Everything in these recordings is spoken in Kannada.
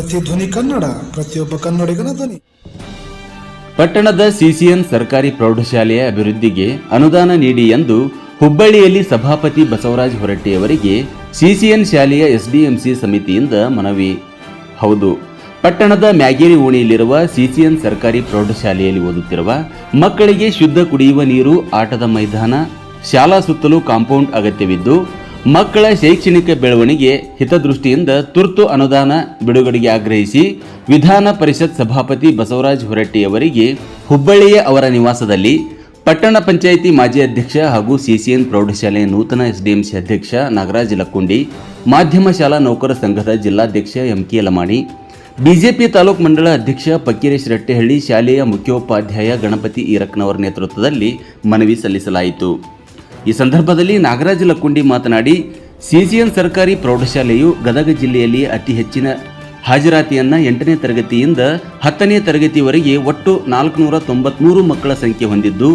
ಪ್ರತಿಧ್ವನಿ ಕನ್ನಡ, ಪ್ರತಿಯೊಬ್ಬ ಕನ್ನಡಿಗನ ಧ್ವನಿ. ಪಟ್ಟಣದ ಸಿಸಿಎನ್ ಸರ್ಕಾರಿ ಪ್ರೌಢಶಾಲೆಯ ಅಭಿವೃದ್ಧಿಗೆ ಅನುದಾನ ನೀಡಿ ಎಂದು ಹುಬ್ಬಳ್ಳಿಯಲ್ಲಿ ಸಭಾಪತಿ ಬಸವರಾಜ ಹೊರಟ್ಟಿಯವರಿಗೆ ಸಿಸಿಎನ್ ಶಾಲೆಯ ಎಸ್ಡಿಎಂಸಿ ಸಮಿತಿಯಿಂದ ಮನವಿ. ಹೌದು, ಪಟ್ಟಣದ ಮ್ಯಾಗೇರಿ ಓಣಿಯಲ್ಲಿರುವ ಸಿಸಿಎನ್ ಸರ್ಕಾರಿ ಪ್ರೌಢಶಾಲೆಯಲ್ಲಿ ಓದುತ್ತಿರುವ ಮಕ್ಕಳಿಗೆ ಶುದ್ಧ ಕುಡಿಯುವ ನೀರು, ಆಟದ ಮೈದಾನ, ಶಾಲಾ ಸುತ್ತಲೂ ಕಾಂಪೌಂಡ್ ಅಗತ್ಯವಿದ್ದು ಮಕ್ಕಳ ಶೈಕ್ಷಣಿಕ ಬೆಳವಣಿಗೆ ಹಿತದೃಷ್ಟಿಯಿಂದ ತುರ್ತು ಅನುದಾನ ಬಿಡುಗಡೆಗೆ ಆಗ್ರಹಿಸಿ ವಿಧಾನ ಪರಿಷತ್ ಸಭಾಪತಿ ಬಸವರಾಜ ಹೊರಟ್ಟಿಯವರಿಗೆ ಹುಬ್ಬಳ್ಳಿಯ ಅವರ ನಿವಾಸದಲ್ಲಿ ಪಟ್ಟಣ ಪಂಚಾಯಿತಿ ಮಾಜಿ ಅಧ್ಯಕ್ಷ ಹಾಗೂ ಸಿಸಿಎನ್ ಪ್ರೌಢಶಾಲೆಯ ನೂತನ ಎಸ್ಡಿಎಂಸಿ ಅಧ್ಯಕ್ಷ ನಾಗರಾಜ್ ಲಕ್ಕುಂಡಿ, ಮಾಧ್ಯಮ ಶಾಲಾ ನೌಕರ ಸಂಘದ ಜಿಲ್ಲಾಧ್ಯಕ್ಷ ಎಂಕೆ ಲಮಾಣಿ, ಬಿಜೆಪಿ ತಾಲೂಕು ಮಂಡಳ ಅಧ್ಯಕ್ಷ ಪಕ್ಕೀರೇಶ್ ರಟ್ಟೆಹಳ್ಳಿ, ಶಾಲೆಯ ಮುಖ್ಯೋಪಾಧ್ಯಾಯ ಗಣಪತಿ ಈರಕ್ನವರ ನೇತೃತ್ವದಲ್ಲಿ ಮನವಿ ಸಲ್ಲಿಸಲಾಯಿತು. ಈ ಸಂದರ್ಭದಲ್ಲಿ ನಾಗರಾಜ ಲಕ್ಕುಂಡಿ ಮಾತನಾಡಿ, ಸಿಸಿಎನ್ ಸರ್ಕಾರಿ ಪ್ರೌಢಶಾಲೆಯು ಗದಗ ಜಿಲ್ಲೆಯಲ್ಲಿ ಅತಿ ಹೆಚ್ಚಿನ ಹಾಜರಾತಿಯನ್ನ ಎಂಟನೇ ತರಗತಿಯಿಂದ ಹತ್ತನೇ ತರಗತಿವರೆಗೆ ಒಟ್ಟು ನಾಲ್ಕುನೂರ ತೊಂಬತ್ಮೂರು ಮಕ್ಕಳ ಸಂಖ್ಯೆ ಹೊಂದಿದ್ದು,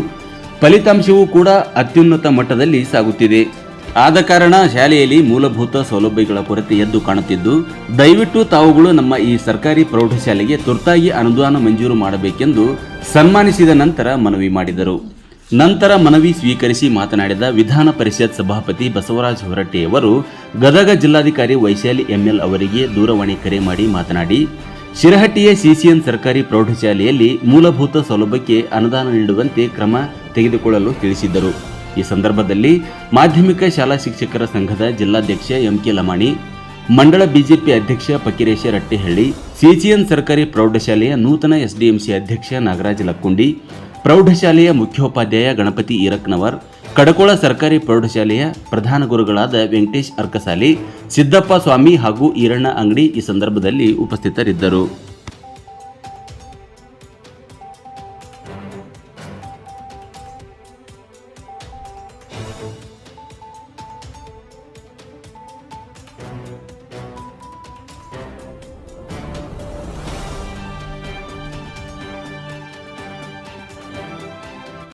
ಫಲಿತಾಂಶವೂ ಕೂಡ ಅತ್ಯುನ್ನತ ಮಟ್ಟದಲ್ಲಿ ಸಾಗುತ್ತಿದೆ. ಆದ ಕಾರಣ ಶಾಲೆಯಲ್ಲಿ ಮೂಲಭೂತ ಸೌಲಭ್ಯಗಳ ಕೊರತೆ ಎದ್ದು ಕಾಣುತ್ತಿದ್ದು, ದಯವಿಟ್ಟು ತಾವುಗಳು ನಮ್ಮ ಈ ಸರ್ಕಾರಿ ಪ್ರೌಢಶಾಲೆಗೆ ತುರ್ತಾಗಿ ಅನುದಾನ ಮಂಜೂರು ಮಾಡಬೇಕೆಂದು ಸನ್ಮಾನಿಸಿದ ನಂತರ ಮನವಿ ಮಾಡಿದರು. ನಂತರ ಮನವಿ ಸ್ವೀಕರಿಸಿ ಮಾತನಾಡಿದ ವಿಧಾನ ಪರಿಷತ್ ಸಭಾಪತಿ ಬಸವರಾಜ ಹೊರಟ್ಟಿಯವರು, ಗದಗ ಜಿಲ್ಲಾಧಿಕಾರಿ ವೈಶಾಲಿ ಎಂಎಲ್ ಅವರಿಗೆ ದೂರವಾಣಿ ಕರೆ ಮಾಡಿ ಮಾತನಾಡಿ, ಶಿರಹಟ್ಟಿಯ ಸಿಸಿಎನ್ ಸರ್ಕಾರಿ ಪ್ರೌಢಶಾಲೆಯಲ್ಲಿ ಮೂಲಭೂತ ಸೌಲಭ್ಯಕ್ಕೆ ಅನುದಾನ ನೀಡುವಂತೆ ಕ್ರಮ ತೆಗೆದುಕೊಳ್ಳಲು ತಿಳಿಸಿದ್ದರು. ಈ ಸಂದರ್ಭದಲ್ಲಿ ಮಾಧ್ಯಮಿಕ ಶಾಲಾ ಶಿಕ್ಷಕರ ಸಂಘದ ಜಿಲ್ಲಾಧ್ಯಕ್ಷ ಎಂಕೆ ಲಮಾಣಿ, ಮಂಡಳ ಬಿಜೆಪಿ ಅಧ್ಯಕ್ಷ ಪಕಿರೇಶ ರಟ್ಟೆಹಳ್ಳಿ, ಸಿಸಿಎನ್ ಸರ್ಕಾರಿ ಪ್ರೌಢಶಾಲೆಯ ನೂತನ ಎಸ್ಡಿಎಂಸಿ ಅಧ್ಯಕ್ಷ ನಾಗರಾಜ್ ಲಕ್ಕುಂಡಿ ಪ್ರೌಢಶಾಲೆಯ ಮುಖ್ಯೋಪಾಧ್ಯಾಯ ಗಣಪತಿ ಈರಕ್ನವರ್ ಕಡಕೋಳ ಸರ್ಕಾರಿ ಪ್ರೌಢಶಾಲೆಯ ಪ್ರಧಾನ ಗುರುಗಳಾದ ವೆಂಕಟೇಶ್ ಅರ್ಕಸಾಲಿ, ಸಿದ್ದಪ್ಪ ಸ್ವಾಮಿ ಹಾಗೂ ಈರಣ್ಣ ಅಂಗಡಿ ಈ ಸಂದರ್ಭದಲ್ಲಿ ಉಪಸ್ಥಿತರಿದ್ದರು.